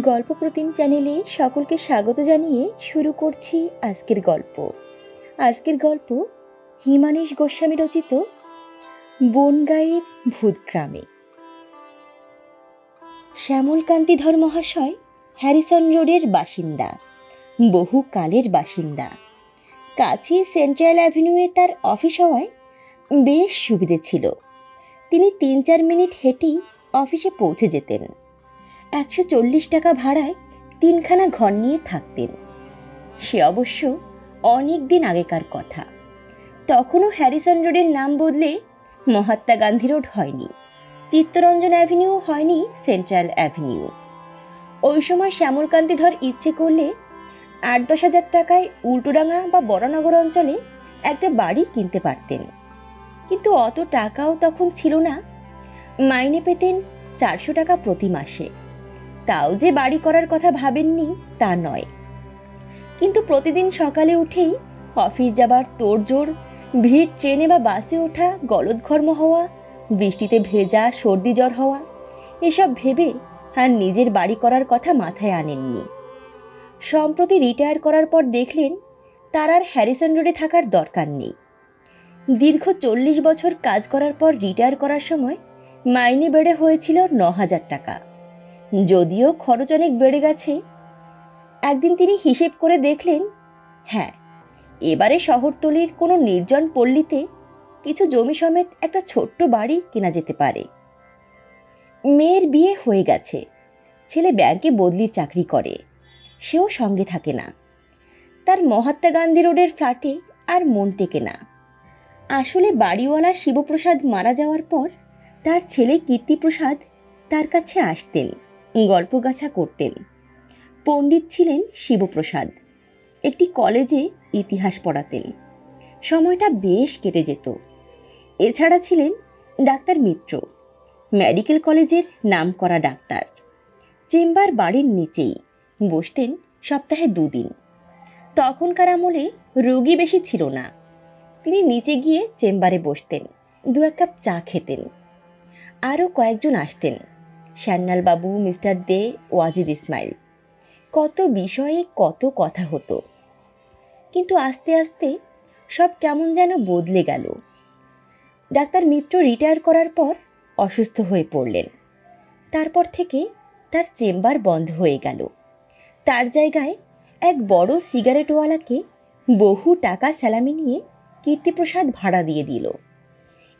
গল্প প্রতিম চ্যানেলে সকলকে স্বাগত জানিয়ে শুরু করছি আজকের গল্প। আজকের গল্প হিমানীশ গোস্বামী রচিত বনগাঁয়ের ভূতগ্রামে। শ্যামলকান্তিধর মহাশয় হ্যারিসন রোডের বাসিন্দা, বহু কালের বাসিন্দা। কাছে সেন্ট্রাল অ্যাভিনিউয়ে তার অফিস হওয়ায় বেশ সুবিধে ছিল। তিনি তিন চার মিনিট হেঁটেই অফিসে পৌঁছে যেতেন। একশো চল্লিশ টাকা ভাড়ায় তিনখানা ঘর নিয়ে থাকতেন। সে অবশ্য অনেক দিন আগেকার কথা। তখনও হ্যারিসন রোডের নাম বদলে মহাত্মা গান্ধী রোড হয়নি, চিত্তরঞ্জন অ্যাভিনিউ হয়নি সেন্ট্রাল অ্যাভিনিউ। ওই সময় শ্যামলকান্তি ধর ইচ্ছে করলে আট দশ হাজার টাকায় উল্টোডাঙ্গা বা বড়নগর অঞ্চলে একটা বাড়ি কিনতে পারতেন। কিন্তু অত টাকাও তখন ছিল না। মাইনে পেতেন চারশো টাকা প্রতি মাসে। তাও যে বাড়ি করার কথা ভাবেননি, তা নয়। কিন্তু প্রতিদিন সকালে উঠেই অফিস যাবার তোড়জোড় ভিড় ট্রেনে বা বাসে ওঠা, গলদঘর্ম হওয়া, বৃষ্টিতে ভেজা সর্দি জ্বর হওয়া, এসব ভেবে আর নিজের বাড়ি করার কথা মাথায় আনেননি। সম্প্রতি রিটায়ার করার পর দেখলেন তার আর হ্যারিসন রোডে থাকার দরকার নেই। দীর্ঘ চল্লিশ বছর কাজ করার পর রিটায়ার করার সময় মাইনে বেড়ে হয়েছিল ন হাজার টাকা। যদিও খরচ অনেক বেড়ে গেছে। একদিন তিনি হিসেব করে দেখলেন হ্যাঁ এবারে শহরতলির কোনো নির্জন পল্লীতে কিছু জমি সমেত একটা ছোট্ট বাড়ি কেনা যেতে পারে। মেয়ের বিয়ে হয়ে গেছে, ছেলে ব্যাংকে বদলির চাকরি করে, সেও সঙ্গে থাকে না। তার মহাত্মা গান্ধী রোডের ফ্ল্যাটে আর মন টেকে না। আসলে বাড়িওয়ালা শিবপ্রসাদ মারা যাওয়ার পর তার ছেলে কীর্তিপ্রসাদ তার কাছে আসতেন। গল্পগাছা করতেন। পণ্ডিত ছিলেন শিবপ্রসাদ। একটি কলেজে ইতিহাস পড়াতেন। সময়টা বেশ কেটে যেত। এছাড়া ছিলেন ডাক্তার মিত্র, মেডিকেল কলেজের নামকরা ডাক্তার। চেম্বার বাড়ির নিচেই বসতেন সপ্তাহে দুদিন। তখনকার আমলে রোগী বেশি ছিল না। তিনি নিচে গিয়ে চেম্বারে বসতেন, দু এক কাপ চা খেতেন। আরও কয়েকজন আসতেন। শ্যান্নালবাবু মিস্টার দে ওয়াজিদ ইসমাইল। কত বিষয়ে কত কথা হতো। কিন্তু আস্তে আস্তে সব কেমন যেন বদলে গেল। ডাক্তার মিত্র রিটায়ার করার পর অসুস্থ হয়ে পড়লেন। তারপর থেকে তার চেম্বার বন্ধ হয়ে গেল। তার জায়গায় এক বড় সিগারেটওয়ালাকে বহু টাকা স্যালামি নিয়ে কীর্তিপ্রসাদ ভাড়া দিয়ে দিল।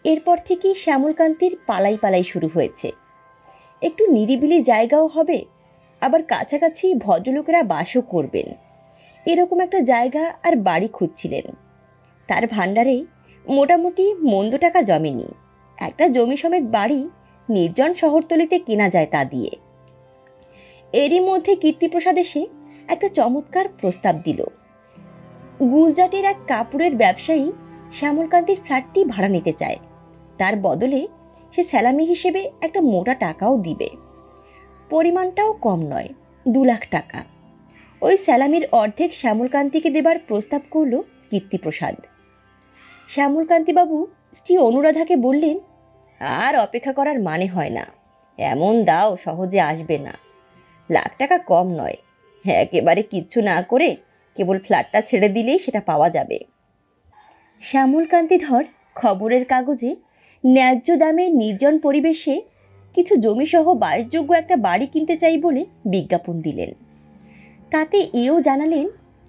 এরপর থেকেই শ্যামলকান্তির পালাই পালাই শুরু হয়েছে। একটু নিরিবিলি জায়গাও হবে। আবার কাছাকাছি ভদ্রলোকেরা বাসও করবেন। এরকম একটা জায়গা আর বাড়ি খুঁজছিলেন। তার ভাণ্ডারে মোটামুটি মন্দ টাকা জমেনি। একটা জমি সমেত বাড়ি নির্জন শহরতলিতে কেনা যায় তা দিয়ে। এরই মধ্যে কীর্তিপ্রসাদ এসে একটা চমৎকার প্রস্তাব দিল। গুজরাটের এক কাপড়ের ব্যবসায়ী শ্যামলকান্তির ফ্ল্যাটটি ভাড়া নিতে চায়। তার বদলে সে স্যালামি হিসেবে একটা মোটা টাকাও দিবে। পরিমাণটাও কম নয়, দু লাখ টাকা। ওই স্যালামির অর্ধেক শ্যামলকান্তিকে দেবার প্রস্তাব করল কীর্তিপ্রসাদ। শ্যামলকান্তিবাবু স্ত্রী অনুরাধাকে বললেন, আর অপেক্ষা করার মানে হয় না। এমন দাও, সহজে আসবে না। লাখ টাকা কম নয়। একেবারে কিচ্ছু না করে কেবল ফ্ল্যাটটা ছেড়ে দিলেই সেটা পাওয়া যাবে। শ্যামলকান্তি ধর খবরের কাগজে ন্যায্য দামে নির্জন পরিবেশে কিছু জমিসহ বাসযোগ্য একটা বাড়ি কিনতে চাই বলে বিজ্ঞাপন দিলেন। তাতে এও জানালেন,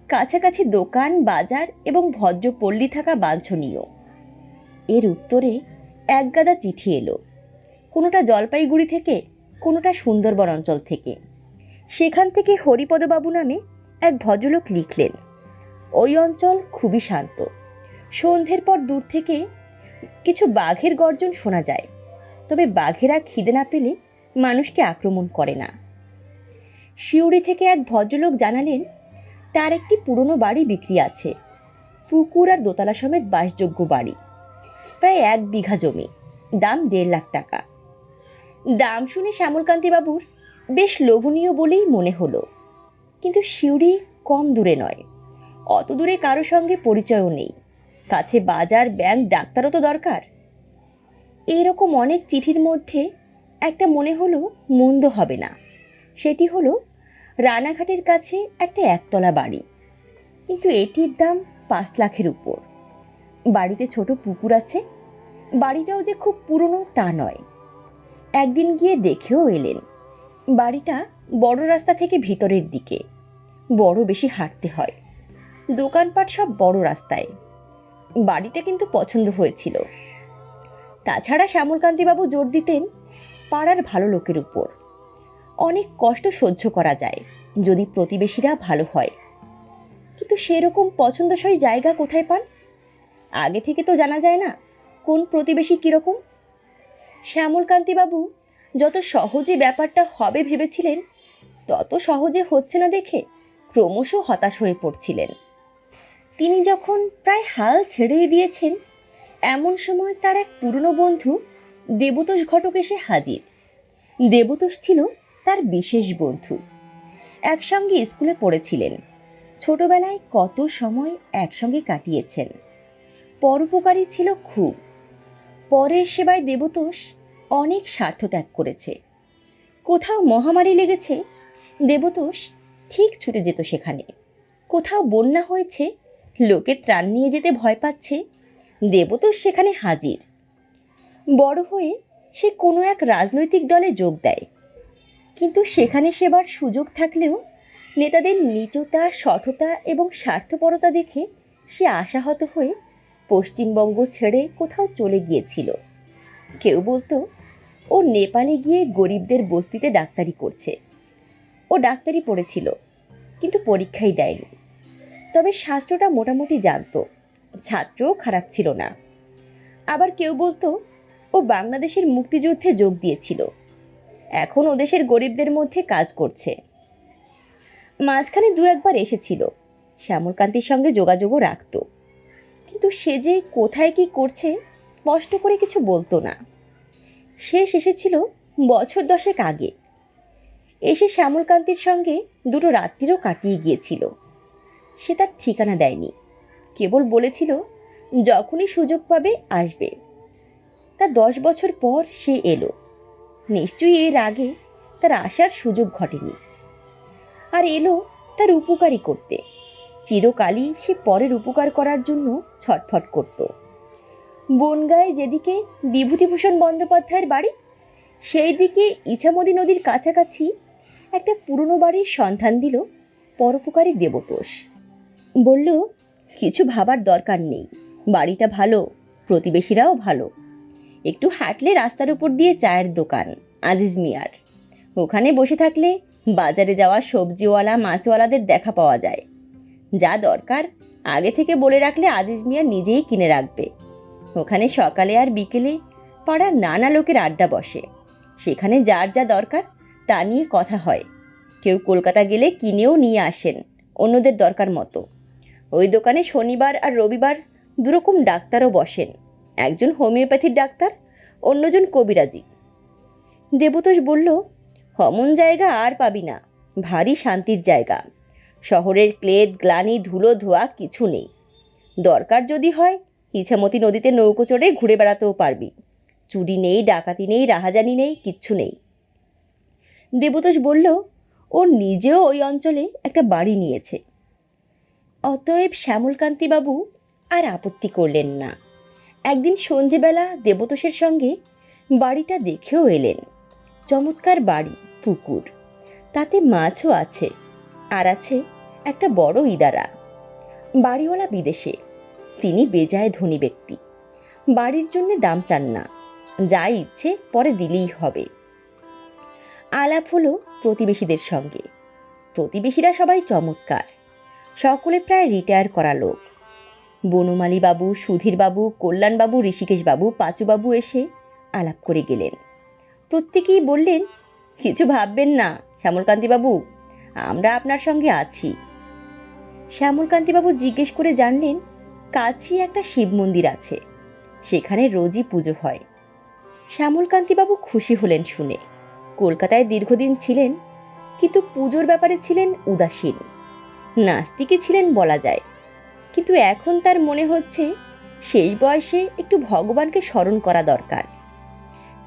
কাছাকাছি দোকান, বাজার এবং ভদ্র পল্লী থাকা বাঞ্ছনীয়। এর উত্তরে একগাদা চিঠি এলো, কোনোটা জলপাইগুড়ি থেকে, কোনোটা সুন্দরবন অঞ্চল থেকে। সেখান থেকে হরিপদবাবু নামে এক ভদ্রলোক লিখলেন, ওই অঞ্চল খুবই শান্ত। সন্ধ্যের পর দূর থেকে কিছু বাঘের গর্জন শোনা যায়। তবে বাঘেরা খিদে না পেলে মানুষকে আক্রমণ করে না। শিউড়ি থেকে এক ভদ্রলোক জানালেন, তার একটি পুরনো বাড়ি বিক্রি আছে। পুকুর আর দোতলা সমেত বাসযোগ্য বাড়ি। প্রায় এক বিঘা জমি। দাম দেড় লাখ টাকা। দাম শুনে শ্যামলকান্তিবাবুর বেশ লোভনীয় বলেই মনে হলো। কিন্তু শিউড়ি কম দূরে নয়। অত দূরে কারও সঙ্গে পরিচয়ও নেই। কাছে বাজার, ব্যাংক, ডাক্তারও তো দরকার। এইরকম অনেক চিঠির মধ্যে একটা মনে হলো মন্দ হবে না। সেটি হলো রানাঘাটের কাছে একটা একতলা বাড়ি। কিন্তু এটির দাম পাঁচ লাখের উপর। বাড়িতে ছোট পুকুর আছে। বাড়িটাও যে খুব পুরনো তা নয়। একদিন গিয়ে দেখেও এলেন। বাড়িটা বড় রাস্তা থেকে ভিতরের দিকে। বড় বেশি হাঁটতে হয়। দোকানপাট সব বড় রাস্তায়। বাড়িটা কিন্তু পছন্দ হয়েছিল। তাছাড়া শ্যামলকান্তিবাবু জোর দিতেন পাড়ার ভালো লোকের উপর। অনেক কষ্ট সহ্য করা যায়, যদি প্রতিবেশীরা ভালো হয়। কিন্তু সেরকম পছন্দসই জায়গা কোথায় পান? আগে থেকে তো জানা যায় না কোন প্রতিবেশী কীরকম। শ্যামলকান্তিবাবু যত সহজে ব্যাপারটা হবে ভেবেছিলেন, তত সহজে হচ্ছে না দেখে ক্রমশ হতাশ হয়ে পড়ছিলেন। তিনি যখন প্রায় হাল ছেড়েই দিয়েছেন, এমন সময় তার এক পুরনো বন্ধু দেবতোষ ঘটক এসে হাজির। দেবতোষ ছিল তার বিশেষ বন্ধু। একসঙ্গে স্কুলে পড়েছিলেন। ছোটবেলায় কত সময় একসঙ্গে কাটিয়েছেন। পরোপকারী ছিল খুব। পরের সেবায় দেবতোষ অনেক স্বার্থ ত্যাগ করেছে। কোথাও মহামারী লেগেছে, দেবতোষ ঠিক ছুটে যেত সেখানে। কোথাও বন্যা হয়েছে লোকে ত্রাণ নিয়ে যেতে ভয় পাচ্ছে। দেবতোষ সেখানে হাজির। বড় হয়ে সে কোনো এক রাজনৈতিক দলে যোগ দেয়। কিন্তু সেখানে সেবার সুযোগ থাকলেও নেতাদের নিচতা, সঠতা এবং স্বার্থপরতা দেখে সে আশাহত হয়ে পশ্চিমবঙ্গ ছেড়ে কোথাও চলে গিয়েছিল। কেউ বলতো, ও নেপালে গিয়ে গরিবদের বস্তিতে ডাক্তারি করছে। ও ডাক্তারি পড়েছিল, কিন্তু পরীক্ষাই দেয়নি। তবে শাস্ত্রটা মোটামুটি জানতো। ছাত্রও খারাপ ছিল না। আবার কেউ বলতো, ও বাংলাদেশের মুক্তিযুদ্ধে যোগ দিয়েছিল। এখন ও দেশের গরিবদের মধ্যে কাজ করছে। মাঝখানে দু একবার এসেছিল। শ্যামলকান্তির সঙ্গে যোগাযোগও রাখতো। কিন্তু সে যে কোথায় কি করছে, স্পষ্ট করে কিছু বলতো না। শেষ এসেছিল বছর দশেক আগে। এসে শ্যামলকান্তির সঙ্গে দুটো রাত্রিরও কাটিয়ে গিয়েছিল। সে তার ঠিকানা দেয়নি। কেবল বলেছিল, যখনই সুযোগ পাবে, আসবে। তা দশ বছর পর সে এলো। নিশ্চয়ই এর আগে তার আসার সুযোগ ঘটেনি। আর এলো তার উপকারই করতে। চিরকালই সে পরের উপকার করার জন্য ছটফট করত। বনগায় যেদিকে বিভূতিভূষণ বন্দ্যোপাধ্যায়ের বাড়ি, সেই দিকে ইছামতি নদীর কাছাকাছি একটা পুরনো বাড়ির সন্ধান দিল পরোপকারী দেবতোষ। বলল, কিছু ভাবার দরকার নেই। বাড়িটা ভালো, প্রতিবেশীরাও ভালো। একটু হাঁটলে রাস্তার উপর দিয়ে চায়ের দোকান, আজিজ মিয়ার। ওখানে বসে থাকলে বাজারে যাওয়া সবজিওয়ালা, মাছওয়ালাদের দেখা পাওয়া যায়। যা দরকার, আগে থেকে বলে রাখলে আজিজ মিয়া নিজেই কিনে রাখবে। ওখানে সকালে আর বিকেলে পাড়ার নানা লোকের আড্ডা বসে। সেখানে যার যা দরকার, তা নিয়ে কথা হয়। কেউ কলকাতা গেলে কিনেও নিয়ে আসেন, অন্যদের দরকার মতো। ওই দোকানে শনিবার আর রবিবার দুরকম ডাক্তারও বসেন। একজন হোমিওপ্যাথির ডাক্তার, অন্যজন কবিরাজি। দেবতোষ বলল, হমন জায়গা আর পাবি না, ভারী শান্তির জায়গা। শহরের ক্লেদ, গ্লানি, ধুলো, ধোয়া কিছু নেই। দরকার যদি হয়, ইছামতি নদীতে নৌকো চড়ে ঘুরে বেড়াতেও পারবি। চুরি নেই, ডাকাতি নেই, রাহাজানি নেই, কিচ্ছু নেই। দেবতোষ বলল, ও নিজেও ওই অঞ্চলে একটা বাড়ি নিয়েছে। অতএব শ্যামলকান্তিবাবু আর আপত্তি করলেন না। একদিন সন্ধেবেলা দেবতোষের সঙ্গে বাড়িটা দেখেও এলেন। চমৎকার বাড়ি, পুকুর। তাতে মাছও আছে, আর আছে একটা বড় ইদারা। বাড়িওয়ালা বিদেশে, তিনি বেজায় ধনী ব্যক্তি। বাড়ির জন্য দাম চান না, যা ইচ্ছে পরে দিলেই হবে। আলাপ হলো প্রতিবেশীদের সঙ্গে। প্রতিবেশীরা সবাই চমৎকার। সকলে প্রায় রিটায়ার করা লোক। বনমালী বাবু, সুধীর বাবু কল্যাণবাবু ঋষিকেশ বাবু পাঁচুবাবু এসে আলাপ করে গেলেন। প্রত্যেকেই বললেন, কিছু ভাববেন না শ্যামলকান্তিবাবু আমরা আপনার সঙ্গে আছি। শ্যামলকান্তিবাবু জিজ্ঞেস করে জানলেন, কাছেই একটা শিব মন্দির আছে, সেখানে রোজই পুজো হয়। শ্যামলকান্তিবাবু খুশি হলেন শুনে। কলকাতায় দীর্ঘদিন ছিলেন, কিন্তু পুজোর ব্যাপারে ছিলেন উদাসীন। নাস্তিকই ছিলেন বলা যায়। কিন্তু এখন তার মনে হচ্ছে শেষ বয়সে একটু ভগবানকে স্মরণ করা দরকার।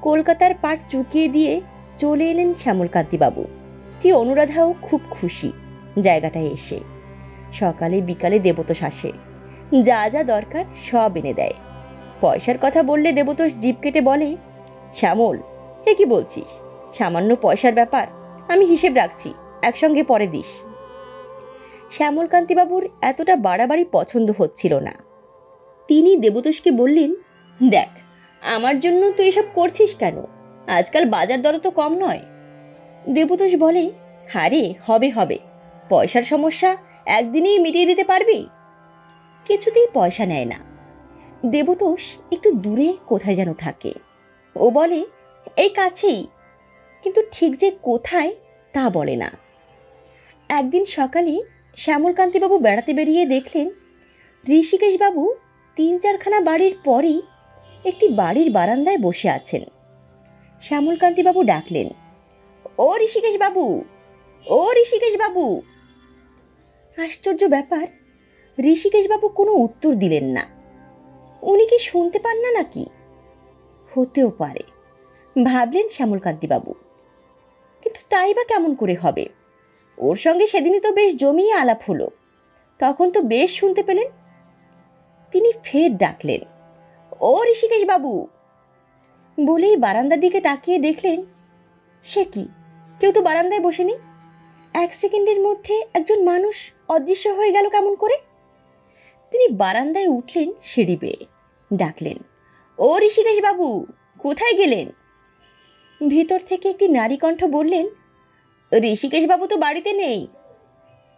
কলকাতার পাট চুকিয়ে দিয়ে চলে এলেন শ্যামলকান্তিবাবু। স্ত্রী অনুরাধাও খুব খুশি জায়গাটায় এসে। সকালে বিকালে দেবতোষ আসে। যা যা দরকার সব এনে দেয়। পয়সার কথা বললে দেবতোষ জিপ কেটে বলে, শ্যামল, এ কি বলছিস? সামান্য পয়সার ব্যাপার। আমি হিসেব রাখছি, একসঙ্গে পরে দিস। শ্যামলকান্তিবাবুর এতটা বাড়াবাড়ি পছন্দ হচ্ছিল না। তিনি দেবতোষকে বললেন, দেখ, আমার জন্য তুই এসব করছিস কেন? আজকাল বাজার দর তো কম নয়। দেবতোষ বলে হারে হবে হবে। পয়সার সমস্যা একদিনেই মিটিয়ে দিতে পারবি? কিছুতেই পয়সা নেয় না। দেবতোষ একটু দূরে কোথায় যেন থাকে। ও বলে, এই কাছেই। কিন্তু ঠিক যে কোথায় তা বলে না। একদিন সকালে শ্যামলকান্তিবাবু বেড়াতে বেরিয়ে দেখলেন, ঋষিকেশবাবু তিন চারখানা বাড়ির পরেই একটি বাড়ির বারান্দায় বসে আছেন। শ্যামলকান্তিবাবু ডাকলেন, ও ঋষিকেশবাবু ও ঋষিকেশবাবু! আশ্চর্য ব্যাপার, ঋষিকেশবাবু কোনো উত্তর দিলেন না। উনি কি শুনতে পান না নাকি? হতেও পারে, ভাবলেন শ্যামলকান্তিবাবু। কিন্তু তাই বা কেমন করে হবে? ওর সঙ্গে সেদিনই তো বেশ জমিয়ে আলাপ হলো। তখন তো বেশ শুনতে পেলেন। তিনি ফের ডাকলেন, ও ঋষিকেশ বাবু বলেই বারান্দার দিকে তাকিয়ে দেখলেন, সে কি? কেউ তো বারান্দায় বসেনি এক সেকেন্ডের মধ্যে একজন মানুষ অদৃশ্য হয়ে গেল কেমন করে? তিনি বারান্দায় উঠলেন সিঁড়ি বেয়ে, ডাকলেন, ও ঋষিকেশ বাবু কোথায় গেলেন? ভিতর থেকে একটি নারী কণ্ঠ বললেন ঋষিকেশ বাবু তো বাড়িতে নেই।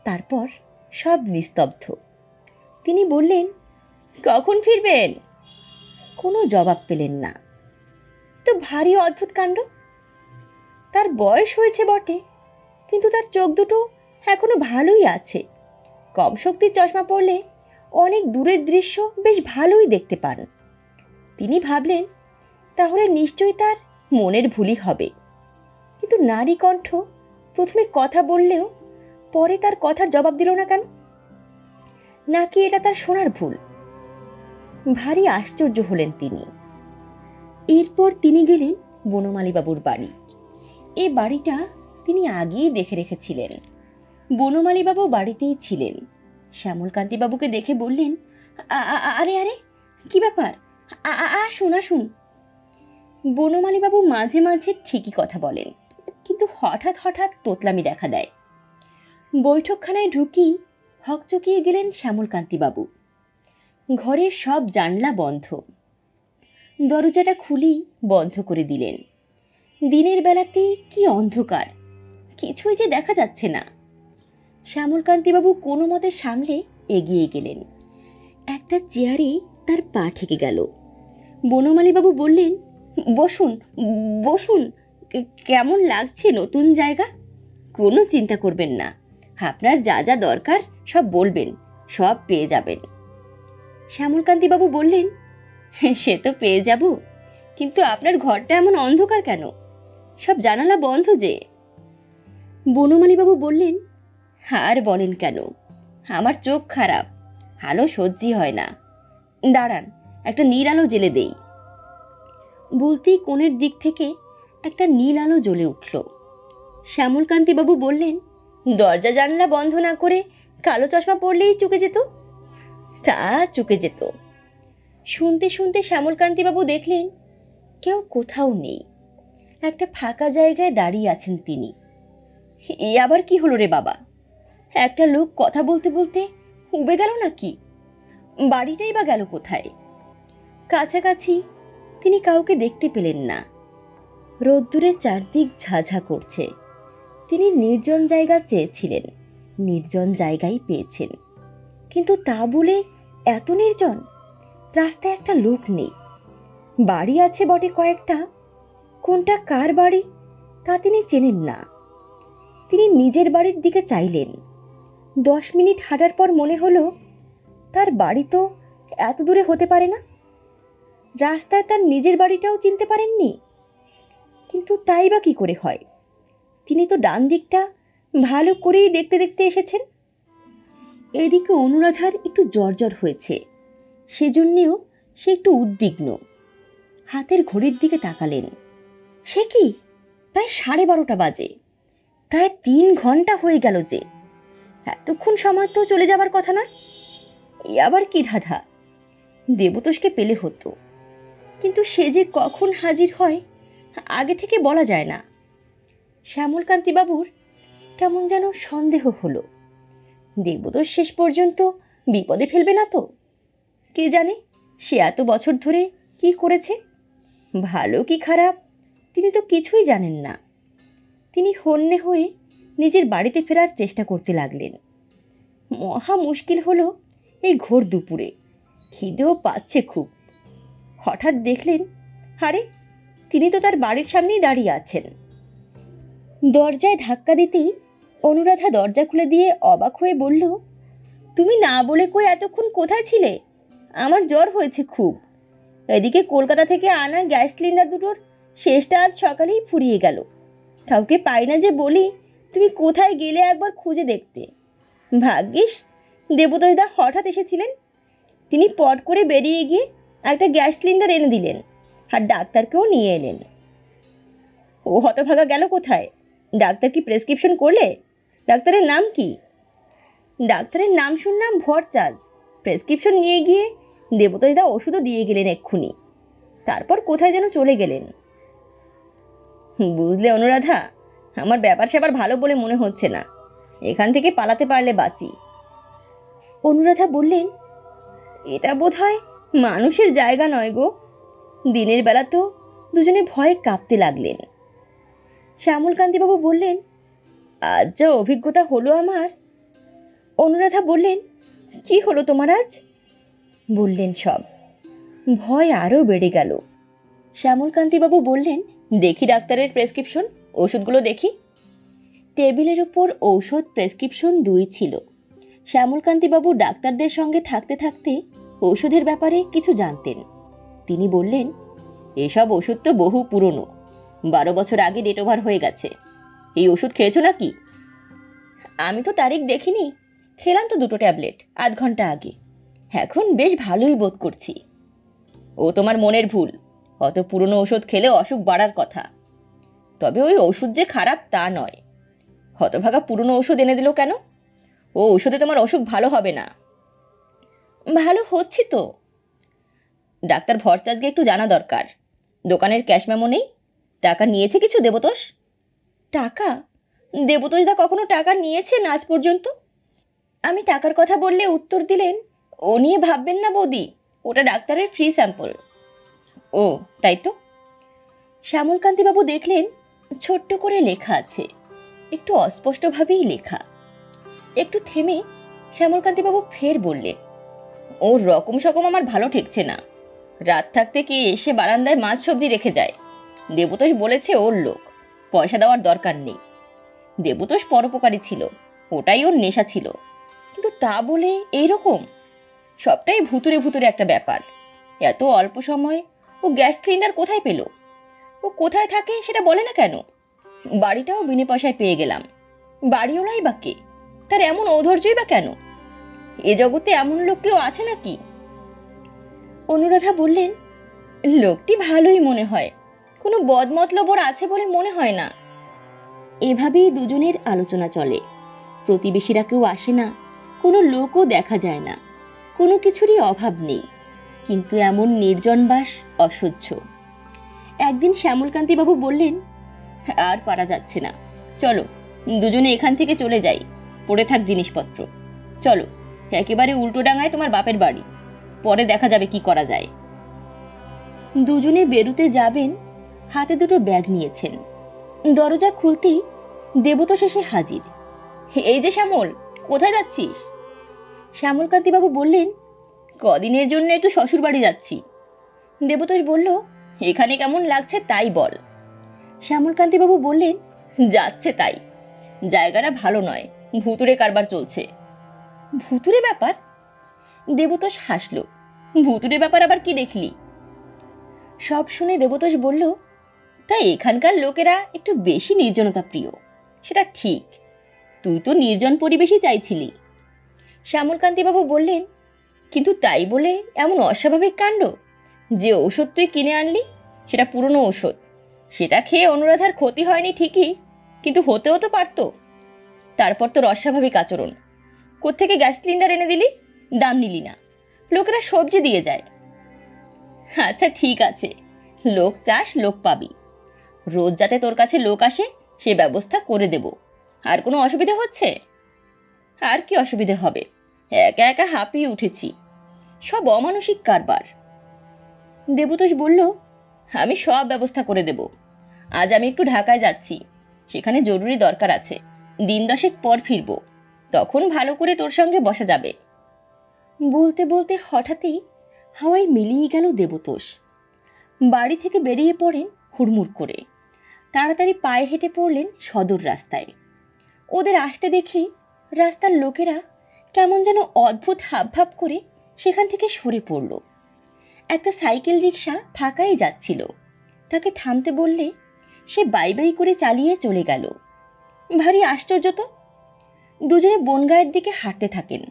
তারপর সব নিস্তব্ধ। তিনি বললেন, কখন ফিরবেন? কোনো জবাব পেলেন না। তো ভারী অদ্ভুত কাণ্ড। তার বয়স হয়েছে বটে, কিন্তু তার চোখ দুটো এখনও ভালোই আছে। কম শক্তির চশমা পরলে অনেক দূরের দৃশ্য বেশ ভালোই দেখতে পান তিনি ভাবলেন, তাহলে নিশ্চয়ই তার মনের ভুলই হবে। কিন্তু নারী কণ্ঠ প্রথমে কথা বললেও পরে তার কথার জবাব দিল না কেন? নাকি এটা তার শোনার ভুল? ভারী আশ্চর্য হলেন তিনি। এরপর তিনি গেলেন বনমালীবাবুর বাড়ি। এ বাড়িটা তিনি আগেই দেখে রেখেছিলেন। বনমালীবাবু বাড়িতেই ছিলেন। শ্যামলকান্তিবাবুকে দেখে বললেন, "আ- আ- আরে আরে, কি ব্যাপার? আসুন আসুন। বনমালীবাবু মাঝে মাঝে ঠিকই কথা বলেন। কিন্তু হঠাৎ হঠাৎ তোতলামি দেখা দেয়। বৈঠকখানায় ঢুকি হকচকিয়ে গেলেন শ্যামলকান্তিবাবু ঘরের সব জানলা বন্ধ। দরজাটা খুলি বন্ধ করে দিলেন। দিনের বেলাতে কি অন্ধকার, কিছুই যে দেখা যাচ্ছে না। শ্যামলকান্তিবাবু কোনো মতে সামলে এগিয়ে গেলেন। একটা চেয়ারে তার পা ঠেকে গেল। বনমালীবাবু বললেন, বসুন বসুন। কেমন লাগছে নতুন জায়গা? কোনো চিন্তা করবেন না। আপনার যা যা দরকার সব বলবেন, সব পেয়ে যাবেন। শ্যামলকান্তিবাবু বললেন, সে তো পেয়ে যাব। কিন্তু আপনার ঘরটা এমন অন্ধকার কেন? সব জানালা বন্ধ যে। বনমালীবাবু বললেন, আর বলেন কেন? আমার চোখ খারাপ, আলো সহ্যি হয় না। দাঁড়ান, একটা নীল আলো জেলে দেই। বলতেই কোণের দিক থেকে একটা নীল আলো জ্বলে উঠল। শ্যামলকান্তিবাবু বললেন, দরজা জানলা বন্ধ না করে কালো চশমা পরলেই চুকে যেত? তা চুকে যেত। শুনতে শুনতে শ্যামলকান্তিবাবু দেখলেন, কেউ কোথাও নেই। একটা ফাঁকা জায়গায় দাঁড়িয়ে আছেন তিনি। এ আবার কি হলো রে বাবা? একটা লোক কথা বলতে বলতে উবে গেল নাকি? বাড়িটাই বা গেল কোথায়? কাছাকাছি। তিনি কাউকে দেখতে পেলেন না। রোদ্দুরে চারদিক ঝাঝা করছে। তিনি নির্জন জায়গা চেয়েছিলেন, নির্জন জায়গায় পেয়েছেন। কিন্তু তা বলে এত নির্জন? রাস্তায় একটা লোক নেই। বাড়ি আছে বটে কয়েকটা। কোনটা কার বাড়ি তা তিনি চেনেন না। তিনি নিজের বাড়ির দিকে চাইলেন। দশ মিনিট হাঁটার পর মনে হলো, তার বাড়ি তো এত দূরে হতে পারে না। রাস্তায় তার নিজের বাড়িটাও চিনতে পারেননি। তাই বা কী করে হয়? তিনি তো ডান দিকটা ভালো করেই দেখতে দেখতে এসেছেন। এদিকে অনুরাধার একটু জ্বর হয়েছে। সেজন্যেও সে একটু উদ্বিগ্ন। হাতের ঘড়ির দিকে তাকালেন। সে কি? প্রায় সাড়ে বারোটা বাজে। প্রায় তিন ঘণ্টা হয়ে গেল যে। এতক্ষণ সময় তো চলে যাবার কথা নয়। এ আবার কি ধাঁধা? দেবতোষকে পেলে হতো। কিন্তু সে যে কখন হাজির হয় আগে থেকে বলা যায় না। শ্যামলকান্তিবাবুর কেমন যেন সন্দেহ হলো। দেবতোষ শেষ পর্যন্ত বিপদে ফেলবে না তো। কে জানে সে এত বছর ধরে কি করেছে? ভালো কি খারাপ তিনি তো কিছুই জানেন না। তিনি হন্যে হয়ে নিজের বাড়িতে ফেরার চেষ্টা করতে লাগলেন। মহা মুশকিল হলো এই ঘোর দুপুরে। খিদেও পাচ্ছে খুব। হঠাৎ দেখলেন, আরে তিনি তো তার বাড়ির সামনেই দাঁড়িয়ে আছেন। দরজায় ধাক্কা দিতেই অনুরাধা দরজা খুলে দিয়ে অবাক হয়ে বলল, তুমি না বলে কই এতক্ষণ কোথায় ছিলে? আমার জ্বর হয়েছে খুব। এদিকে কলকাতা থেকে আনা গ্যাস সিলিন্ডার দুটোর শেষটা আজ সকালেই ফুরিয়ে গেল। কাউকে পাই না যে বলি, তুমি কোথায় গেলে একবার খুঁজে দেখতে? ভাগ্যিস দেবতোষদা হঠাৎ এসেছিলেন। তিনি পট করে বেরিয়ে গিয়ে একটা গ্যাস সিলিন্ডার এনে দিলেন। আর ডাক্তারকেও নিয়ে এলেন। ও হতভাগা গেল কোথায়? ডাক্তার কি প্রেসক্রিপশন করলে? ডাক্তারের নাম কি? ডাক্তারের নাম শুনলাম ভরচার্জ প্রেসক্রিপশন নিয়ে গিয়ে দেবতাইদা ওষুধও দিয়ে গেলেন এক্ষুনি। তারপর কোথায় যেন চলে গেলেন। বুঝলে অনুরাধা, আমার ব্যাপার স্যাপার ভালো বলে মনে হচ্ছে না। এখান থেকে পালাতে পারলে বাঁচি। অনুরাধা বললেন, এটা বোধ হয় মানুষের জায়গা নয় গো। দিনের বেলা তো দুজনে ভয়ে কাঁপতে লাগলেন। শ্যামলকান্তিবাবু বললেন, আজ যা অভিজ্ঞতা হলো আমার। অনুরাধা বললেন, কি হলো তোমার আজ? বললেন সব। ভয় আরও বেড়ে গেল। শ্যামলকান্তিবাবু বললেন, দেখি ডাক্তারের প্রেসক্রিপশন, ওষুধগুলো দেখি। টেবিলের উপর ঔষধ প্রেসক্রিপশন দুই ছিল। শ্যামলকান্তিবাবু ডাক্তারদের সঙ্গে থাকতে থাকতে ওষুধের ব্যাপারে কিছু জানতেন। তিনি বললেন, এসব ওষুধ তো বহু পুরনো। বারো বছর আগে ডেট ওভার হয়ে গেছে। এই ওষুধ খেয়েছো নাকি? আমি তো তারিখ দেখিনি। খেলাম তো দুটো ট্যাবলেট, আধ ঘণ্টা আগে। এখন বেশ ভালোই বোধ করছি। ও তোমার মনের ভুল। অত পুরনো ওষুধ খেলে অসুখ বাড়ার কথা। তবে ওই ওষুধ যে খারাপ তা নয়। হতভাগা পুরনো ওষুধ এনে দিল কেন? ও ওষুধে তোমার অসুখ ভালো হবে না। ভালো হচ্ছে তো। ডাক্তার ভরচাজকে একটু জানা দরকার। দোকানের ক্যাশ মেমো নেই। টাকা নিয়েছে কিছু দেবতোষ? টাকা? দেবতোষদা কখনো টাকা নিয়েছেন আজ পর্যন্ত? আমি টাকার কথা বললে উত্তর দিলেন, ও নিয়ে ভাববেন না বৌদি, ওটা ডাক্তারের ফ্রি স্যাম্পল ও, তাই তো? শ্যামলকান্তিবাবু দেখলেন, ছোট্ট করে লেখা আছে। একটু অস্পষ্টভাবেই লেখা। একটু থেমে শ্যামলকান্তিবাবু ফের বললেন, ওর রকম সকম আমার ভালো ঠেকছে না। রাত থাকতে কি এসে বারান্দায় মাছ সবজি রেখে যায়। দেবতোষ বলেছে ওর লোক, পয়সা দেওয়ার দরকার নেই। দেবতোষ পরোপকারী ছিল, ওটাই ওর নেশা ছিল। কিন্তু তা বলে এই রকম সবটাই ভুতুরে ভুতুরে একটা ব্যাপার। এত অল্প সময় ও গ্যাস সিলিন্ডার কোথায় পেল? ও কোথায় থাকে সেটা বলে না কেন? বাড়িটাও বিনে পয়সায় পেয়ে গেলাম। বাড়িওলাই বা কে? তার এমন ঔধর্যই বা কেন? এ জগতে এমন লোক কেউ আছে নাকি? অনুরাধা বললেন, লোকটি ভালোই মনে হয়। কোনো বদমতলব ওর আছে বলে মনে হয় না। এভাবেই দুজনের আলোচনা চলে। প্রতিবেশীরা কেউ আসে না, কোনো লোকও দেখা যায় না, কোনো কিছুরই অভাব নেই, কিন্তু এমন নির্জন বাস অসহ্য। একদিন শ্যামলকান্তিবাবু বললেন, আর পারা যাচ্ছে না। চলো, দুজনে এখান থেকে চলে যাই। পড়ে থাক জিনিসপত্র। চলো, একেবারে উল্টো ডাঙায় তোমার বাপের বাড়ি। পরে দেখা যাবে কি করা যায়। দুজনে বেরুতে যাবেন, হাতে দুটো ব্যাগ নিয়েছেন। দরজা খুলতেই দেবতা শেষে হাজির। এই যে শ্যামল, কোথায় যাচ্ছিস? শ্যামলকান্তিবাবু বললেন, কদিনের জন্য একটু শ্বশুর বাড়ি যাচ্ছি। দেবতোষ বলল, এখানে কেমন লাগছে তাই বল। শ্যামলকান্তিবাবু বললেন, যাচ্ছে তাই। জায়গাটা ভালো নয় ভুতুরে কারবার চলছে। ভুতুরে ব্যাপার? দেবতোষ হাসল। ভুতুরে ব্যাপার আবার কি দেখলি? সব শুনে দেবতোষ বলল তাই এখানকার লোকেরা একটু বেশি নির্জনতা প্রিয়। সেটা ঠিক। তুই তো নির্জন পরিবেশই চাইছিলি। শ্যামলকান্তিবাবু বললেন, কিন্তু তাই বলে এমন অস্বাভাবিক কাণ্ড? যে ওষুধ তুই কিনে আনলি, সেটা পুরনো ওষুধ সেটা খেয়ে অনুরাধার ক্ষতি হয়নি ঠিকই, কিন্তু হতেও তো পারতো। তারপর তোর অস্বাভাবিক আচরণ। কোত্থেকে গ্যাস সিলিন্ডার এনে দিলি? দাম নিলি না। লোকেরা সবজি দিয়ে যায়। আচ্ছা ঠিক আছে। লোক চাস, লোক পাবি। রোজ যাতে তোর কাছে লোক আসে, সে ব্যবস্থা করে দেব। আর কোনো অসুবিধা হচ্ছে? আর কি অসুবিধে হবে? একা একা হাঁপিয়ে উঠেছি। সব অমানসিক কারবার। দেবতোষ বলল, আমি সব ব্যবস্থা করে দেব। আজ আমি একটু ঢাকায় যাচ্ছি। সেখানে জরুরি দরকার আছে। দিন দশেক পর ফিরব। তখন ভালো করে তোর সঙ্গে বসা যাবে। বলতে বলতে হঠাৎই হাওয়ায় মিলিয়ে গেল দেবতোষ। বাড়ি থেকে বেরিয়ে পড়েন হুড়মুড় করে। তাড়াতাড়ি পায়ে হেঁটে পড়লেন সদর রাস্তায়। ওদের আসতে দেখি রাস্তার লোকেরা কেমন যেন অদ্ভুত হাবভাব করে সেখান থেকে সরে পড়ল। একটা সাইকেল রিক্সা ফাঁকাই যাচ্ছিল। তাকে থামতে বললে সে বাই বাই করে চালিয়ে চলে গেল। ভারী আশ্চর্য তো। দুজনে বনগাঁয়ের দিকে হাঁটতে থাকেন।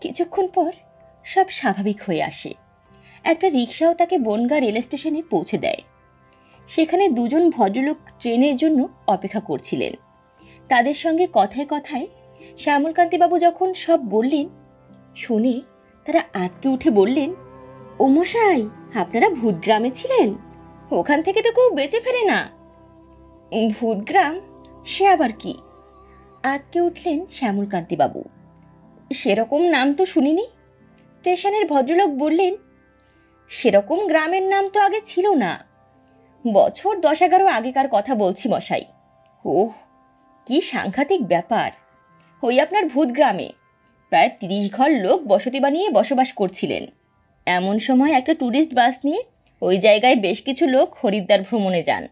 কিছুক্ষণ পর সব স্বাভাবিক হয়ে আসে। একটা রিক্সাও তাকে বনগাঁ রেল স্টেশনে পৌঁছে দেয়। সেখানে দুজন ভদ্রলোক ট্রেনের জন্য অপেক্ষা করছিলেন। তাদের সঙ্গে কথায় কথায় শ্যামলকান্তিবাবু যখন সব বললেন, শুনে তারা আটকে উঠে বললেন, ও মশাই, আপনারা ভূতগ্রামে ছিলেন? ওখান থেকে তো কেউ বেঁচে ফেরে না? ভূতগ্রাম? সে আবার কি? আটকে উঠলেন শ্যামলকান্তিবাবু। সেরকম নাম তো শুনিনি। স্টেশনের ভদ্রলোক বললেন, সেরকম গ্রামের নাম তো আগে ছিল না। বছর দশ এগারো আগেকার কথা বলছি মশাই। ওহ, কি সাংঘাতিক ব্যাপার। ওই আপনার ভূত গ্রামে প্রায় তিরিশ ঘর লোক বসতি বানিয়ে বসবাস করছিলেন। এমন সময় একটা ট্যুরিস্ট বাস নিয়ে ওই জায়গায় বেশ কিছু লোক হরিদ্বার ভ্রমণে যান।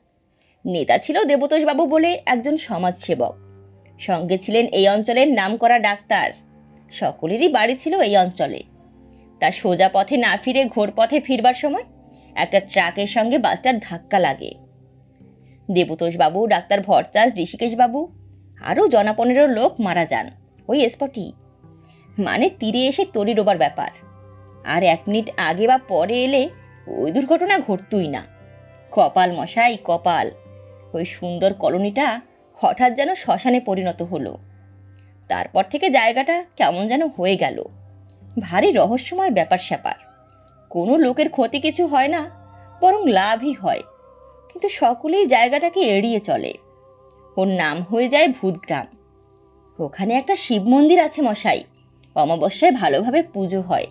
নেতা ছিল দেবতোষবাবু বলে একজন সমাজসেবক। সঙ্গে ছিলেন এই অঞ্চলের নামকরা ডাক্তার। সকলেরই বাড়ি ছিল এই অঞ্চলে। তা সোজা পথে না ফিরে ঘোর পথে ফিরবার সময় একটা ট্রাকের সঙ্গে বাসটার ধাক্কা লাগে। দেবতোষবাবু, ডাক্তার ভরচাষ ঋষিকেশবাবু, আরও জনা পনেরো লোক মারা যান ওই স্পটই। মানে তীরে এসে তরি ডোবার ব্যাপার। আর এক মিনিট আগে বা পরে এলে ওই দুর্ঘটনা ঘটতই না। কপাল মশাই, কপাল। ওই সুন্দর কলোনিটা হঠাৎ যেন শ্মশানে পরিণত হলো। তারপর থেকে জায়গাটা কেমন যেন হয়ে গেল। ভারী রহস্যময় ব্যাপার স্যাপার। কোনো লোকের ক্ষতি কিছু হয় না, বরং লাভই হয়। কিন্তু সকলেই জায়গাটাকে এড়িয়ে চলে। ওর নাম হয়ে যায় ভূতগ্রাম। ওখানে একটা শিব মন্দির আছে মশাই। অমাবস্যায় ভালোভাবে পুজো হয়।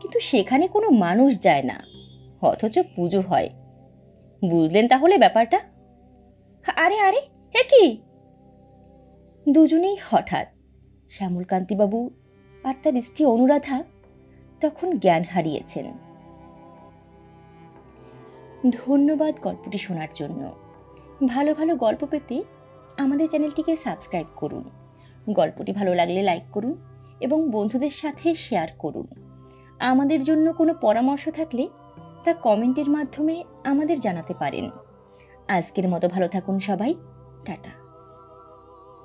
কিন্তু সেখানে কোনো মানুষ যায় না, অথচ পুজো হয়। বুঝলেন তাহলে ব্যাপারটা? আরে আরে, এ কি? দুজনেই হঠাৎ, শ্যামলকান্তিবাবু আর তার স্ত্রী অনুরাধা তখন জ্ঞান হারিয়েছেন। ধন্যবাদ গল্পটি শোনার জন্য। ভালো ভালো গল্প পেতে আমাদের চ্যানেলটিকে সাবস্ক্রাইব করুন। গল্পটি ভালো লাগলে লাইক করুন এবং বন্ধুদের সাথে শেয়ার করুন। আমাদের জন্য কোনো পরামর্শ থাকলে তা কমেন্টের মাধ্যমে আমাদের জানাতে পারেন। আজকের মতো ভালো থাকুন সবাই। টাটা।